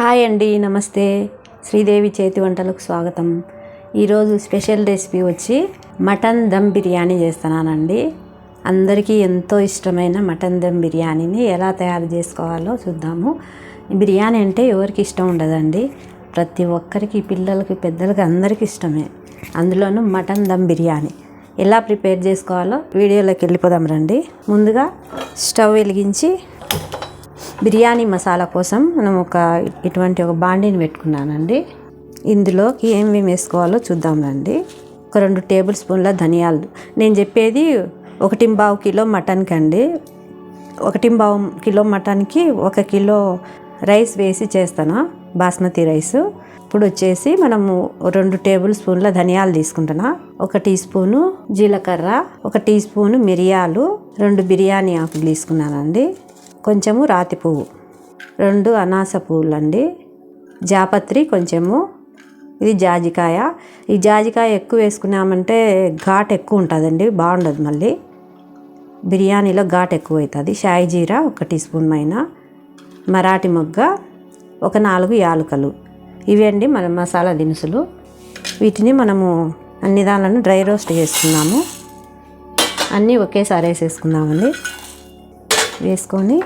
Hi అండి నమస్తే. శ్రీదేవి చేతి వంటలకు స్వాగతం. ఈరోజు స్పెషల్ రెసిపీ వచ్చి మటన్ దమ్ బిర్యానీ చేస్తున్నానండి. అందరికీ ఎంతో ఇష్టమైన మటన్ దమ్ బిర్యానీని ఎలా తయారు చేసుకోవాలో చూద్దాము. బిర్యానీ అంటే ఎవరికి ఇష్టం ఉండదండి. ప్రతి ఒక్కరికి పిల్లలకి పెద్దలకి అందరికీ ఇష్టమే. అందులోనూ మటన్ దమ్ బిర్యానీ ఎలా ప్రిపేర్ చేసుకోవాలో వీడియోలోకి వెళ్ళిపోదాం రండి. ముందుగా స్టవ్ వెలిగించి బిర్యానీ మసాలా కోసం మనం ఒక ఇటువంటి ఒక బాండీని పెట్టుకున్నానండి. ఇందులోకి ఏమేమి వేసుకోవాలో చూద్దామండి ఒక రెండు టేబుల్ స్పూన్ల ధనియాలు. నేను చెప్పేది ఒకటి బావు కిలో మటన్కి అండి. ఒకటి బావు కిలో మటన్కి ఒక కిలో రైస్ వేసి చేస్తాను బాస్మతి రైస్. ఇప్పుడు వచ్చేసి మనము రెండు టేబుల్ స్పూన్ల ధనియాలు తీసుకుంటున్నా. ఒక టీ స్పూను జీలకర్ర ఒక టీ స్పూను మిరియాలు రెండు బిర్యానీ ఆకులు తీసుకున్నానండి. కొంచెము రాతి పువ్వు. రెండు అనాస పువ్వులు అండి జాపత్రి కొంచెము. ఇది జాజికాయ. ఈ జాజికాయ ఎక్కువ వేసుకున్నామంటే ఘాట్ ఎక్కువ ఉంటుందండి బాగుండదు మళ్ళీ. బిర్యానీలో ఘాట్ ఎక్కువ అవుతుంది షాయి జీరా ఒక టీ స్పూన్ పైన మరాఠీ మొగ్గ ఒక నాలుగు యాలకులు. ఇవి అండి మన మసాలా దినుసులు. వీటిని మనము అన్ని దానిలను డ్రై రోస్ట్ చేసుకున్నాము. అన్నీ ఒకేసారి వేసేసుకుందామండి. వేసుకొని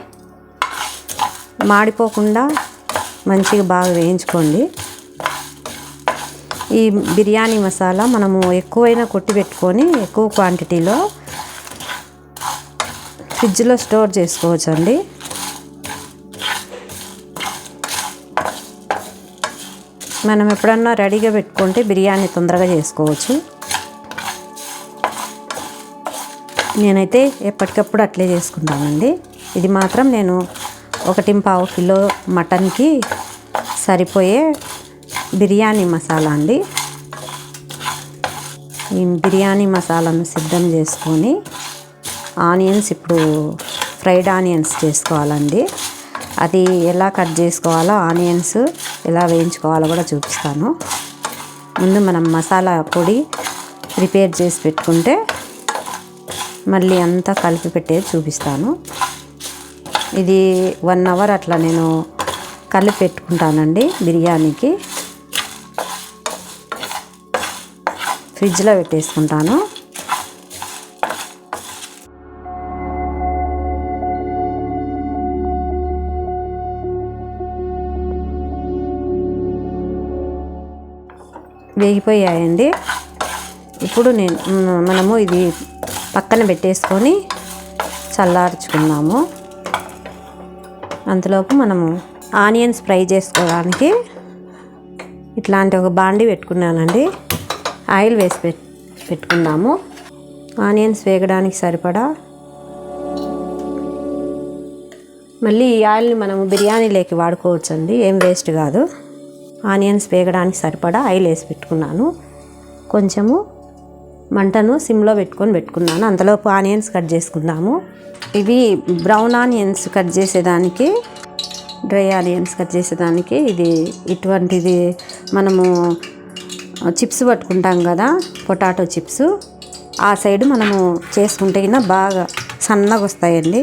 మాడిపోకుండా మంచిగా బాగా వేయించుకోండి. ఈ బిర్యానీ మసాలా మనము ఎక్కువైనా కొట్టి పెట్టుకొని ఎక్కువ క్వాంటిటీలో ఫ్రిడ్జ్లో స్టోర్ చేసుకోవచ్చు అండి మనం ఎప్పుడన్నా రెడీగా పెట్టుకుంటే బిర్యానీ తొందరగా చేసుకోవచ్చు. నేనైతే ఎప్పటికప్పుడు అట్లే చేసుకుంటానండి. ఇది మాత్రం నేను ఒకటి పావు కిలో మటన్కి సరిపోయే బిర్యానీ మసాలా అండి. ఈ బిర్యానీ మసాలాను సిద్ధం చేసుకొని ఆనియన్స్ ఇప్పుడు ఫ్రైడ్ ఆనియన్స్ చేసుకోవాలండి. అది ఎలా కట్ చేసుకోవాలో ఆనియన్స్ ఎలా వేయించుకోవాలో కూడా చూపిస్తాను. ముందు మనం మసాలా పొడి ప్రిపేర్ చేసి పెట్టుకుంటే మళ్ళీ అంతా కలిపి పెట్టేది చూపిస్తాను. ఇది వన్ అవర్ అట్లా నేను కలిపి పెట్టుకుంటానండి బిర్యానీకి. ఫ్రిడ్జ్లో పెట్టేసుకుంటాను. వేగిపోయాయండి. ఇప్పుడు నేను మనము ఇది పక్కన పెట్టేసుకొని చల్లార్చుకుందాము అంతలోపు మనము ఆనియన్స్ ఫ్రై చేసుకోవడానికి ఇట్లాంటి ఒక బాండి పెట్టుకున్నానండి. ఆయిల్ వేసి పెట్ పెట్టుకున్నాము. ఆనియన్స్ వేగడానికి సరిపడా మళ్ళీ ఈ ఆయిల్ని మనము బిర్యానీలోకి వాడుకోవచ్చండి. ఏం వేస్ట్ కాదు. ఆనియన్స్ వేగడానికి సరిపడా ఆయిల్ వేసి పెట్టుకున్నాను. కొంచెము మంటను సిమ్లో పెట్టుకొని పెట్టుకున్నాను. అంతలోపు ఆనియన్స్ కట్ చేసుకుందాము. ఇవి బ్రౌన్ ఆనియన్స్ కట్ చేసేదానికి డ్రై ఆనియన్స్ కట్ చేసేదానికి ఇది ఇటువంటిది మనము చిప్స్ పట్టుకుంటాం కదా పొటాటో చిప్స్. ఆ సైడ్ మనము చేసుకుంటే కింద బాగా సన్నగా వస్తాయండి.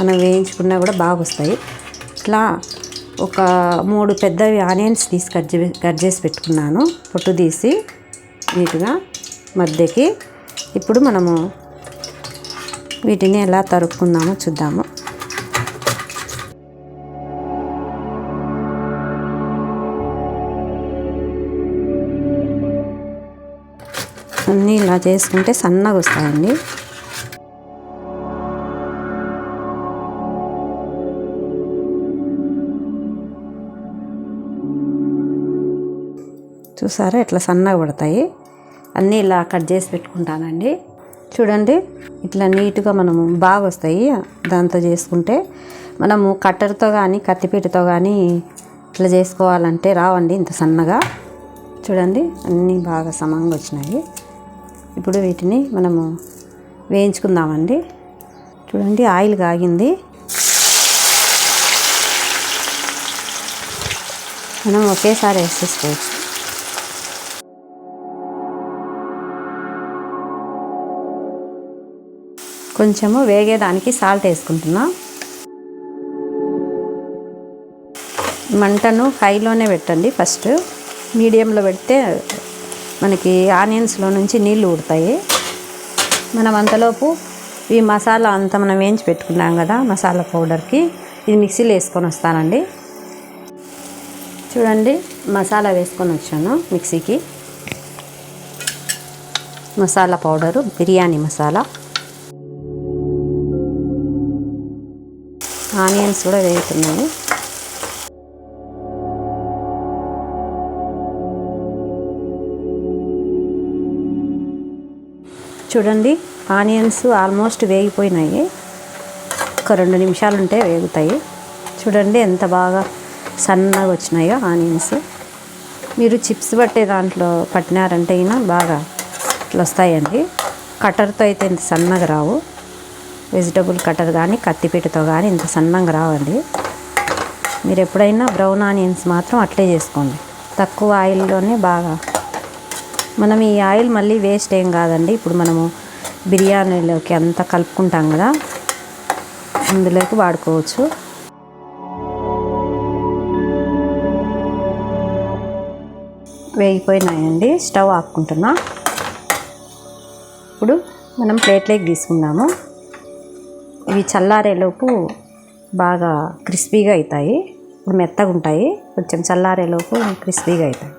మనం వేయించుకున్నా కూడా బాగా వస్తాయి. ఇట్లా ఒక మూడు పెద్దవి ఆనియన్స్ తీసి కట్ కట్ చేసి పెట్టుకున్నాను. పొట్టు తీసి నీట్గా. మధ్యకి. ఇప్పుడు మనము వీటిని ఎలా తరుక్కుందామో చూద్దాము. అన్నీ ఇలా చేసుకుంటే సన్నగా వస్తాయండి. చూసారా? ఇట్లా సన్నగా పడతాయి? అన్నీ ఇలా కట్ చేసి పెట్టుకుంటానండి. చూడండి ఇట్లా నీట్గా మనము బాగా వస్తాయి. దాంతో చేసుకుంటే మనము కట్టర్తో కానీ కత్తిపీటతో కానీ ఇట్లా చేసుకోవాలంటే రావండి ఇంత సన్నగా. చూడండి అన్నీ బాగా సమంగా వచ్చినాయి. ఇప్పుడు వీటిని మనము వేయించుకుందామండి. చూడండి ఆయిల్ కాగింది. మనం ఒకేసారి వేసేసుకోవచ్చు. కొంచెము వేగేదానికి సాల్ట్ వేసుకుంటున్నా. మంటను హైలోనే పెట్టండి ఫస్ట్. మీడియంలో పెడితే మనకి ఆనియన్స్లో నుంచి నీళ్ళు ఊడతాయి మనం అంతలోపు ఈ మసాలా అంతా మనం వేయించి పెట్టుకున్నాం కదా మసాలా పౌడర్కి. ఇది మిక్సీలో వేసుకొని వస్తానండి. చూడండి మసాలా వేసుకొని వచ్చాను మిక్సీకి. మసాలా పౌడరు బిర్యానీ మసాలా. ఆనియన్స్ కూడా వేగుతున్నాయి. చూడండి ఆనియన్స్ ఆల్మోస్ట్ వేగిపోయినాయి. ఒక రెండు నిమిషాలు ఉంటే వేగుతాయి. చూడండి ఎంత బాగా సన్నగా వచ్చినాయో ఆనియన్స్. మీరు చిప్స్ పట్టే దాంట్లో పట్టినారంటే అయినా బాగా ఇట్లా వస్తాయండి. కట్టర్తో అయితే ఇంత సన్నగా రావు. వెజిటబుల్ కట్టర్ కానీ కత్తిపీటతో కానీ ఇంత సన్నంగా రావండి. మీరు ఎప్పుడైనా బ్రౌన్ ఆనియన్స్ మాత్రం అట్లే చేసుకోండి. తక్కువ ఆయిల్లోనే బాగా. మనం ఈ ఆయిల్ మళ్ళీ వేస్ట్ ఏం కాదండి. ఇప్పుడు మనము బిర్యానీలోకి అంతా కలుపుకుంటాం కదా అందులోకి వాడుకోవచ్చు. వేగిపోయినాయండి. స్టవ్ ఆపుకుంటున్నా. ఇప్పుడు మనం ప్లేట్లోకి తీసుకుందాము. ఇవి చల్లారేలోపు బాగా క్రిస్పీగా అవుతాయి. ఇప్పుడు మెత్తగా ఉంటాయి. కొంచెం చల్లారేలోపు క్రిస్పీగా అవుతాయి.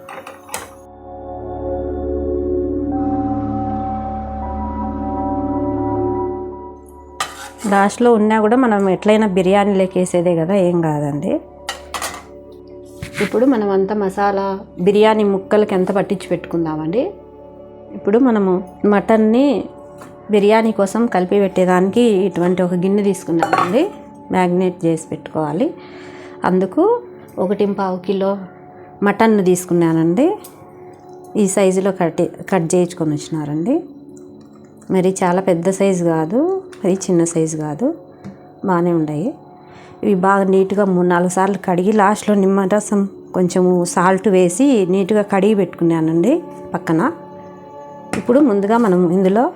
లాస్ట్లో ఉన్నా కూడా మనం ఎట్లయినా బిర్యానీలోకి వేసేదే కదా ఏం కాదండి. ఇప్పుడు మనం అంత మసాలా బిర్యానీ ముక్కలకి ఎంత పట్టించి పెట్టుకుందామండి? ఇప్పుడు మనము మటన్ని బిర్యానీ కోసం కలిపి పెట్టేదానికి ఇటువంటి ఒక గిన్నె తీసుకున్నామండి. మ్యాగ్నేట్ చేసి పెట్టుకోవాలి. అందుకు ఒకటి పావు కిలో మటన్ తీసుకున్నానండి. ఈ సైజులో కట్ కట్ చేయించుకొని వచ్చినారండి. మరి చాలా పెద్ద సైజు కాదు మరి చిన్న సైజు కాదు. బాగానే ఉన్నాయి. ఇవి బాగా నీట్గా మూడు నాలుగు సార్లు కడిగి లాస్ట్లో నిమ్మరసం కొంచెము సాల్ట్ వేసి నీట్గా కడిగి పెట్టుకున్నానండి పక్కన. ఇప్పుడు ముందుగా మనం ఇందులో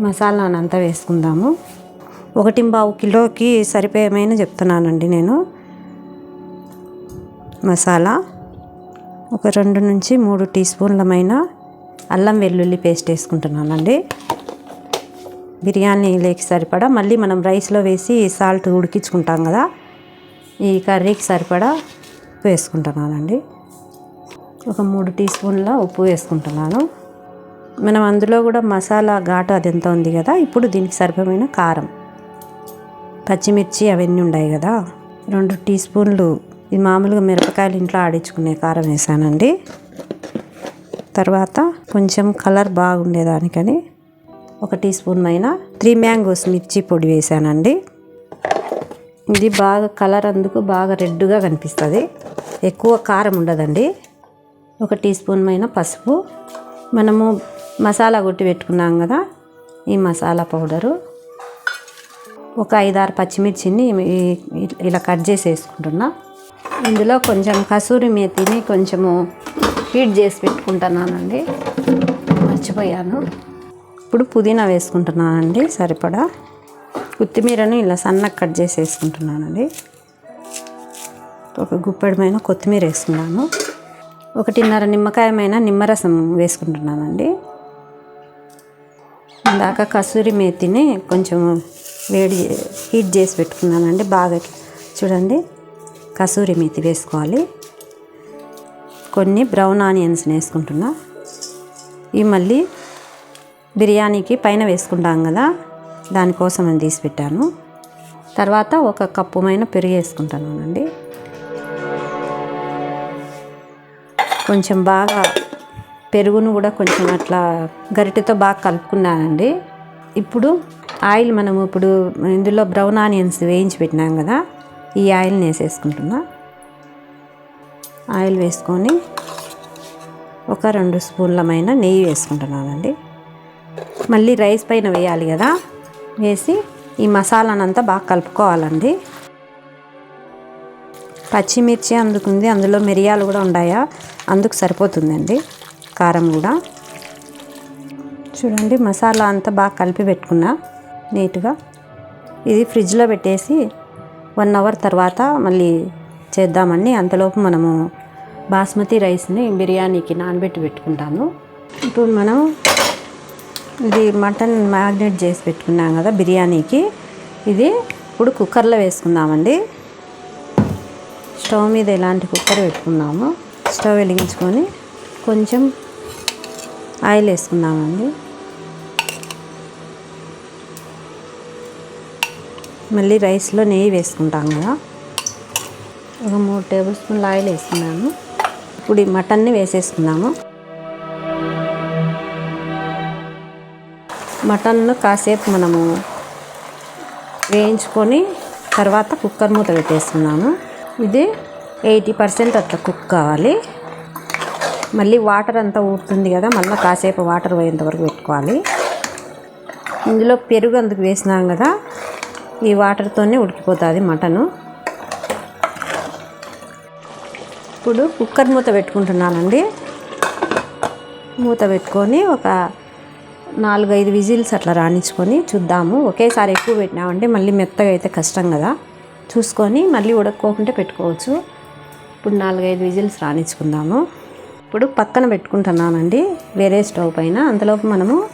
మసాలాను అంతా వేసుకుందాము. ఒకటి బావు కిలోకి సరిపోయేమైనా చెప్తున్నానండి నేను. మసాలా. ఒక రెండు నుంచి మూడు టీ స్పూన్లమైన అల్లం వెల్లుల్లి పేస్ట్ వేసుకుంటున్నానండి. బిర్యానీ బిర్యానీలోకి సరిపడా మళ్ళీ మనం రైస్లో వేసి సాల్ట్ ఉడికించుకుంటాం కదా ఈ కర్రీకి సరిపడా వేసుకుంటున్నానండి. ఒక మూడు టీ స్పూన్ల ఉప్పు వేసుకుంటున్నాను. మనం అందులో కూడా మసాలా ఘాటు అది ఎంత ఉంది కదా ఇప్పుడు దీనికి సరిపమైన కారం. పచ్చిమిర్చి అవన్నీ ఉన్నాయి కదా రెండు టీ స్పూన్లు. ఇది మామూలుగా మిరపకాయలు ఇంట్లో ఆడించుకునే కారం వేసానండి. తర్వాత కొంచెం కలర్ బాగుండేదానికని ఒక టీ స్పూన్ పైన త్రీ మ్యాంగోస్ మిర్చి పొడి వేసానండి. ఇది బాగా కలర్ అందుకు బాగా రెడ్గా కనిపిస్తుంది. ఎక్కువ కారం ఉండదండి. ఒక టీ స్పూన్ పైన పసుపు. మనము మసాలా కొట్టి పెట్టుకున్నాం కదా ఈ మసాలా పౌడరు. ఒక ఐదారు పచ్చిమిర్చిని ఇలా కట్ చేసి వేసుకుంటున్నా. ఇందులో కొంచెం కసూరి మేతిని కొంచెము హీట్ చేసి పెట్టుకుంటున్నానండి. మర్చిపోయాను. ఇప్పుడు పుదీనా వేసుకుంటున్నానండి సరిపడా. కొత్తిమీరను ఇలా సన్నగా కట్ చేసి వేసుకుంటున్నానండి. ఒక గుప్పెడమైన కొత్తిమీర వేసుకున్నాను. ఒకటిన్నర నిమ్మకాయమైన నిమ్మరసం వేసుకుంటున్నానండి. ఇందాక కసూరి మేతిని కొంచెం వేడి హీట్ చేసి పెట్టుకున్నానండి. బాగా చూడండి కసూరి మేతి వేసుకోవాలి. కొన్ని బ్రౌన్ ఆనియన్స్ వేసుకుంటున్నా. ఈ మళ్ళీ బిర్యానీకి పైన వేసుకుంటాం కదా దానికోసం అని తీసి పెట్టాను. తర్వాత ఒక కప్పు మైన పెరుగు వేసుకుంటానండి. కొంచెం బాగా పెరుగును కూడా కొంచెం అట్లా గరిటెతో బాగా కలుపుకున్నానండి. ఇప్పుడు ఆయిల్ మనము ఇప్పుడు ఇందులో బ్రౌన్ ఆనియన్స్ వేయించి పెట్టినాం కదా ఈ ఆయిల్ని వేసేసుకుంటున్నా. ఆయిల్ వేసుకొని ఒక రెండు స్పూన్లమైన నెయ్యి వేసుకుంటున్నానండి. మళ్ళీ రైస్ పైన వేయాలి కదా వేసి ఈ మసాలానంతా బాగా కలుపుకోవాలండి. పచ్చిమిర్చి అందుకుంది అందులో మిరియాలు కూడా ఉన్నాయా అందుకు సరిపోతుందండి. కారం కూడా. చూడండి మసాలా అంతా బాగా కలిపి పెట్టుకున్నా. నీట్గా. ఇది ఫ్రిడ్జ్లో పెట్టేసి వన్ అవర్ తర్వాత మళ్ళీ చేద్దామని అంతలోపు మనము బాస్మతి రైస్ని బిర్యానీకి నానబెట్టి పెట్టుకుంటాము. ఇప్పుడు మనం ఇది మటన్ మ్యాగ్నేట్ చేసి పెట్టుకున్నాం కదా బిర్యానీకి. ఇది ఇప్పుడు కుక్కర్లో వేసుకుందామండి. స్టవ్ మీద ఎలాంటి కుక్కర్ పెట్టుకున్నాము స్టవ్ వెలిగించుకొని కొంచెం ఆయిల్ వేసుకుందామండి మళ్ళీ రైస్లో నెయ్యి వేసుకుంటాం కదా. ఒక మూడు టేబుల్ స్పూన్ల ఆయిల్ వేసుకున్నాము. ఇప్పుడు ఈ మటన్ని వేసేసుకున్నాము మటన్ను కాసేపు మనము వేయించుకొని తర్వాత కుక్కర్ మూత పెట్టేస్తున్నాము ఇది ఎయిటీ పర్సెంట్ అట్లా కుక్ కావాలి. మళ్ళీ వాటర్ అంతా ఊరుతుంది కదా మళ్ళీ కాసేపు వాటర్ పోయేంత వరకు పెట్టుకోవాలి. ఇందులో పెరుగు అందుకు వేసినాం కదా ఈ వాటర్తోనే ఉడికిపోతుంది మటను. ఇప్పుడు కుక్కర్ మూత పెట్టుకుంటున్నానండి. మూత పెట్టుకొని ఒక నాలుగైదు విజిల్స్ అట్లా రాణించుకొని చూద్దాము. ఒకేసారి ఎక్కువ పెట్టినామంటే మళ్ళీ మెత్తగా అయితే కష్టం కదా. చూసుకొని మళ్ళీ ఉడక్కోకుంటే పెట్టుకోవచ్చు. ఇప్పుడు నాలుగైదు విజిల్స్ రాణించుకుందాము. ఇప్పుడు పక్కన పెట్టుకుంటున్నానండి. వేరే స్టవ్ పైన. అంతలోపు మనము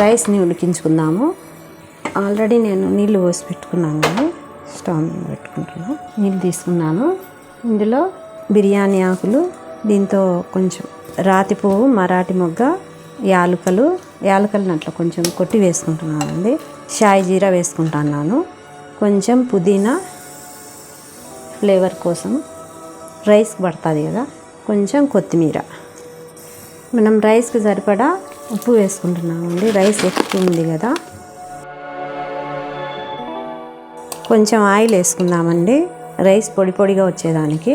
రైస్ని ఉడికించుకుందాము. ఆల్రెడీ నేను నీళ్ళు పోసి పెట్టుకున్నాను అండి స్టవ్ మీద పెట్టుకుంటున్నాను. నీళ్ళు తీసుకున్నాను. ఇందులో బిర్యానీ ఆకులు దీంతో కొంచెం రాతి పువ్వు మరాఠీ మొగ్గ యాలుకలు యాలకలను అట్లా కొంచెం కొట్టి వేసుకుంటున్నానండి. షాయి జీరా వేసుకుంటున్నాను. కొంచెం పుదీనా ఫ్లేవర్ కోసం రైస్ పడుతుంది కదా. కొంచెం కొత్తిమీర. మనం రైస్కి సరిపడా ఉప్పు వేసుకుంటున్నామండి. రైస్ ఎక్కువ ఉంది కదా. కొంచెం ఆయిల్ వేసుకుందామండి. రైస్ పొడి పొడిగా వచ్చేదానికి.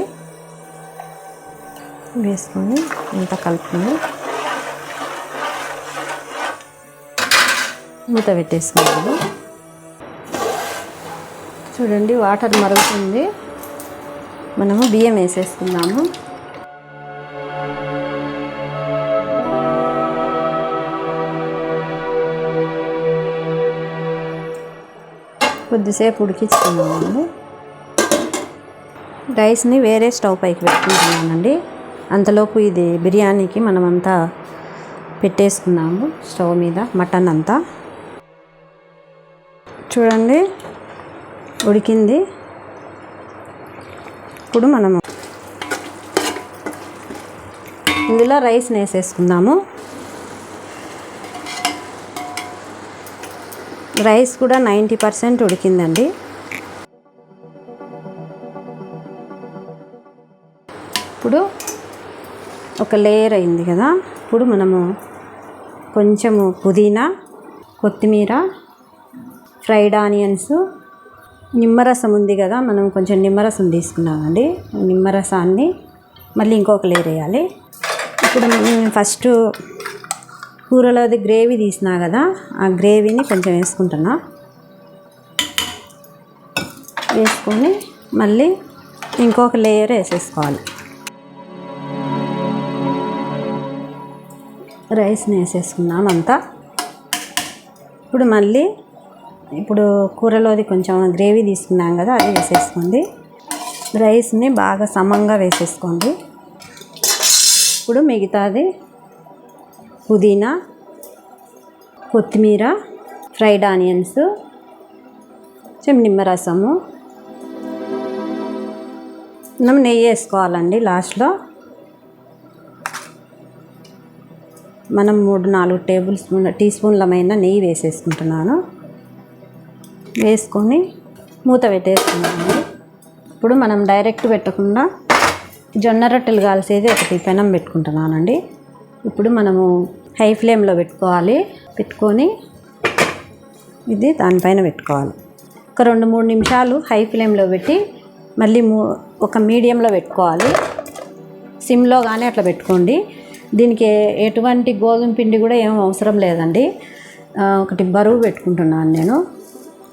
వేసుకొని ఇంత కలుపుకొని మూత పెట్టేసుకున్నాము చూడండి వాటర్ మరుగుతుంది. మనము బియ్యం వేసేసుకుందాము. కొద్దిసేపు ఉడికించుకున్నామండి. రైస్ని వేరే స్టవ్ పైకి పెట్టుకుంటున్నానండి. అంతలోపు ఇది బిర్యానీకి మనమంతా పెట్టేసుకున్నాము స్టవ్ మీద మటన్ అంతా. చూడండి ఉడికింది. ఇప్పుడు మనము ఇందులో రైస్ని వేసేసుకుందాము రైస్ కూడా నైంటీ పర్సెంట్ ఉడికిందండి. ఇప్పుడు ఒక లేయర్ అయింది కదా ఇప్పుడు మనము కొంచెము పుదీనా కొత్తిమీర ఫ్రైడ్ ఆనియన్స్ నిమ్మరసం ఉంది కదా మనం కొంచెం నిమ్మరసం తీసుకున్నామండి. నిమ్మరసాన్ని మళ్ళీ ఇంకొక లేయర్ వేయాలి. ఇప్పుడు మనం ఫస్ట్ కూరలోది గ్రేవీ తీసినా కదా ఆ గ్రేవీని కొంచెం వేసుకుంటున్నా. వేసుకొని మళ్ళీ ఇంకొక లేయర్ వేసేసుకోవాలి. రైస్ని వేసేసుకున్నాం అంతా. ఇప్పుడు మళ్ళీ ఇప్పుడు కూరలోది కొంచెం గ్రేవీ తీసుకున్నాం కదా అది వేసేసుకోండి. రైస్ని బాగా సమంగా వేసేసుకోండి. ఇప్పుడు మిగతాది పుదీనా కొత్తిమీర ఫ్రైడ్ ఆనియన్స్ కొంచెం నిమ్మరసము మనం నెయ్యి వేసుకోవాలండి లాస్ట్లో. మనం మూడు నాలుగు టేబుల్ స్పూన్ టీ స్పూన్లమైన నెయ్యి వేసేసుకుంటున్నాను. వేసుకొని మూత పెట్టేసుకున్నాను. ఇప్పుడు మనం డైరెక్ట్ పెట్టకుండా జొన్న రొట్టెలు కాల్చేది ఒకటి పెనం పెట్టుకుంటున్నానండి. ఇప్పుడు మనము హై ఫ్లేమ్లో పెట్టుకోవాలి. పెట్టుకొని ఇది దానిపైన పెట్టుకోవాలి. ఒక రెండు మూడు నిమిషాలు హై ఫ్లేమ్లో పెట్టి మళ్ళీ మూ ఒక మీడియంలో పెట్టుకోవాలి. సిమ్లో కానీ అట్లా పెట్టుకోండి. దీనికి ఎటువంటి గోధుమ పిండి కూడా ఏం అవసరం లేదండి. ఒకటి బరువు పెట్టుకుంటున్నాను నేను.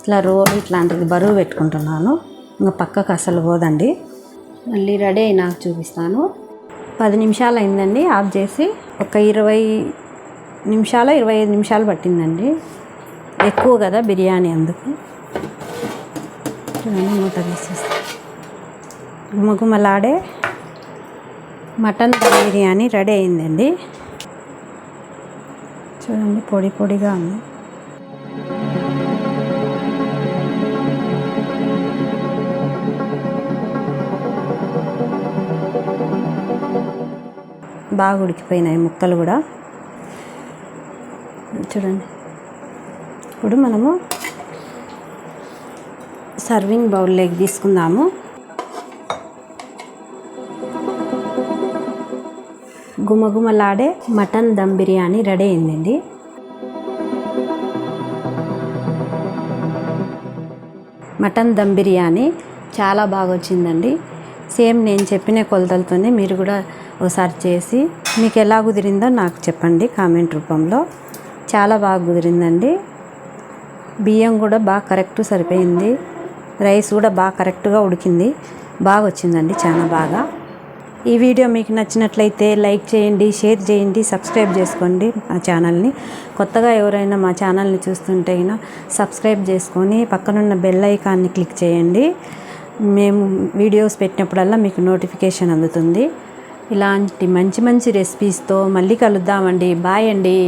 ఇట్లా రోల్ ఇట్లాంటిది బరువు పెట్టుకుంటున్నాను. ఇంకా పక్కకు అసలు పోదండి. మళ్ళీ రెడీ అయినాక చూపిస్తాను. పది నిమిషాలు అయిందండి ఆఫ్ చేసి. ఒక ఇరవై నిమిషాలు ఇరవై ఐదు నిమిషాలు పట్టిందండి. ఎక్కువ కదా బిర్యానీ అందుకు. మూత తీసేస్తాను గుమగుమలాడే మటన్ దమ్ బిర్యానీ రెడీ అయిందండి. చూడండి పొడి పొడిగా ఉంది. బాగా ఉడికిపోయినాయి ముక్కలు కూడా. చూడండి. ఇప్పుడు మనము సర్వింగ్ బౌల్లోకి తీసుకుందాము. గుమగుమలాడే మటన్ దమ్ బిర్యానీ రెడీ అయిందండి. మటన్ దమ్ బిర్యానీ చాలా బాగా వచ్చిందండి. సేమ్ నేను చెప్పిన కొలతలతోనే మీరు కూడా ఒకసారి చేసి మీకు ఎలా కుదిరిందో నాకు చెప్పండి కామెంట్ రూపంలో. చాలా బాగా కుదిరిందండి. బియ్యం కూడా బాగా కరెక్ట్ సరిపోయింది. రైస్ కూడా బాగా కరెక్ట్గా ఉడికింది. బాగా వచ్చిందండి చాలా బాగా. ఈ వీడియో మీకు నచ్చినట్లయితే లైక్ చేయండి షేర్ చేయండి సబ్స్క్రైబ్ చేసుకోండి మా ఛానల్ని. కొత్తగా ఎవరైనా మా ఛానల్ని చూస్తుంటే అయినా సబ్స్క్రైబ్ చేసుకొని పక్కనున్న బెల్ ఐకాన్ని క్లిక్ చేయండి. మేము వీడియోస్ పెట్టినప్పుడల్లా మీకు నోటిఫికేషన్ అందుతుంది. ఇలాంటి మంచి మంచి రెసిపీస్తో మళ్ళీ కలుద్దామండి. బాయ్ అండి.